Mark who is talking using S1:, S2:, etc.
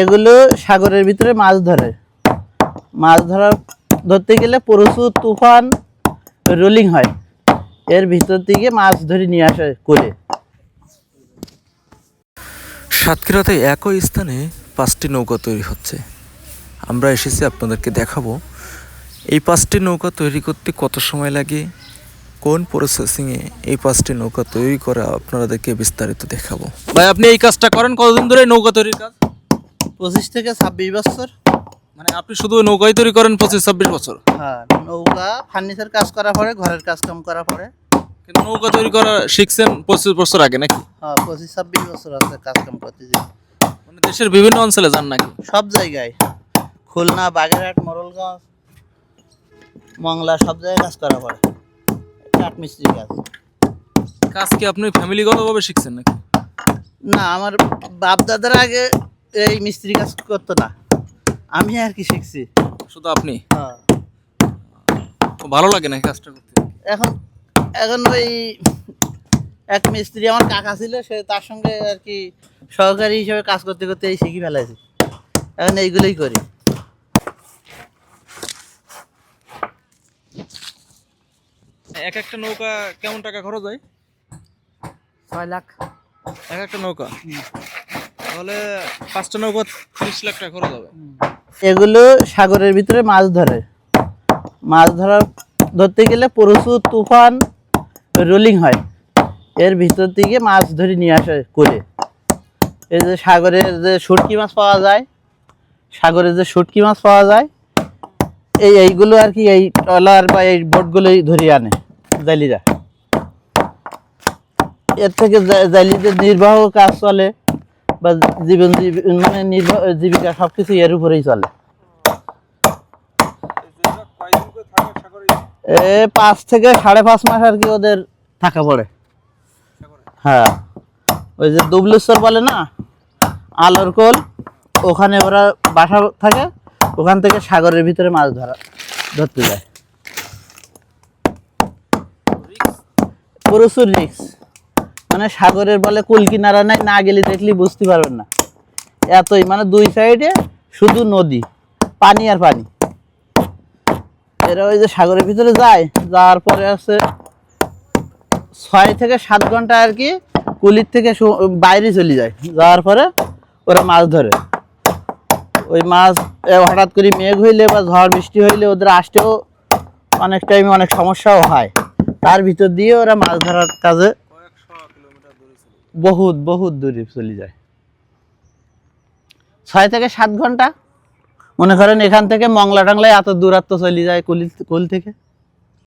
S1: এগুলো সাগরের ভিতরে মাছ ধরে। মাছ ধরা ধরতে গেলে প্রচুর তুফান রোলিং হয়। এর ভিতর থেকে মাছ ধরে নিয়ে আসে করে।
S2: সাতক্ষীরাতে একই স্থানে পাঁচটি নৌকা তৈরি হচ্ছে। আমরা এসেছি আপনাদেরকে দেখাবো এই পাঁচটি নৌকা তৈরি করতে কত সময় লাগে কোন প্রসেসিংয়ে এই পাঁচটি নৌকা তৈরি করা আপনাদেরকে বিস্তারিত দেখাবো। ভাই আপনি এই কাজটা করেন কতদিন ধরে নৌকা তৈরির কাজ?
S1: পঁচিশ থেকে ছাব্বিশ বছর।
S2: মানে আপনি শুধু নৌকাই তৈরি করেন পঁচিশ ছাব্বিশ বছর?
S1: হ্যাঁ নৌকা ফার্নিচার কাজ করা পরে ঘরের কাজ কাম করা পরে।
S2: কিন্তু নৌকা তৈরি করা শিখছেন পঁচিশ বছর আগে নাকি?
S1: হ্যাঁ পঁচিশ ছাব্বিশ বছর আছে কাজ কাম করতে যে
S2: মানে দেশের বিভিন্ন অঞ্চলে যান নাকি?
S1: সব জায়গায়। খুলনা বাগেরহাট মোরলগঞ্জ মংলা সব জায়গায় কাজ করা পড়ে কাঠমিস্ত্রি কাজ।
S2: কাজ কি আপনি ফ্যামিলিগতভাবে শিখছেন নাকি?
S1: না আমার বাপ দাদার আগে এই মিস্ত্রি কাজ করতো না। আমি আর কি শিখছি।
S2: শুধু আপনি?
S1: হ্যাঁ।
S2: ভালো লাগে না কাজটা করতে?
S1: এখন এখন ওই এক মিস্ত্রি আমার কাকা ছিল সে তার সঙ্গে আর কি সহকারী হিসেবে কাজ করতে করতে এই শিখি ফেলাইছি। এখন এইগুলোই করি।
S2: এক একটা নৌকা কেমন টাকা খরচ হয়?
S1: ছয় লাখ।
S2: এক একটা নৌকা? তাহলে পাঁচটা নৌকা ত্রিশ লাখ টাকা খরচ হবে।
S1: এগুলো সাগরের ভিতরে মাছ ধরে। মাছ ধরা ধরতে গেলে প্রচুর তুফান রোলিং হয়। এর ভিতর থেকে মাছ ধরে নিয়ে আসে করে। এই যে সাগরের যে শুটকি মাছ পাওয়া যায় সাগরে যে শুটকি মাছ পাওয়া যায়, এই এইগুলো আর কি, এই ট্রলার বা এই বোটগুলোই ধরিয়ে আনে জালিরা এর থেকে জালিদের নির্বাহ কাজ চলে। বা জীবন জীব- মানে নির্বাহ জীবিকা সব কিছু এর উপরেই চলে। এ পাঁচ থেকে সাড়ে পাঁচ মাস আর কি ওদের থাকা পড়ে। হ্যাঁ। ওই যে দুবলেশ্বর বলে না? আলোর কোল, ওখানে ওরা বাসা থাকে, ওখান থেকে সাগরের ভিতরে মাছ ধরা, ধরতে যায়। প্রচুর রিক্স মানে সাগরের বলে কুল কিনারা নাই, না গেলে দেখলি বুঝতে পারবেন না। এতই মানে দুই সাইডে শুধু নদী, পানি আর পানি। এরা ওই যে সাগরের ভিতরে যায়, যাওয়ার পরে আছে ছয় থেকে সাত ঘণ্টা আর কি কুলির থেকে বাইরে চলে যায়। যাওয়ার পরে ওরা মাছ ধরে। ওই মাছ হঠাৎ করে মেঘ হইলে বা ঝড় বৃষ্টি হইলে ওদের আসতেও অনেক টাইমে অনেক সমস্যাও হয়। তার ভিতর দিয়ে ওরা মাছ ধরার কাজে বহুত বহুত দূরে চলে যায়। ছয় থেকে সাত ঘণ্টা। মনে করেন এখান থেকে মংলা টাংলায় এত দূরাত্ম চলে যায় কুলি কুল থেকে।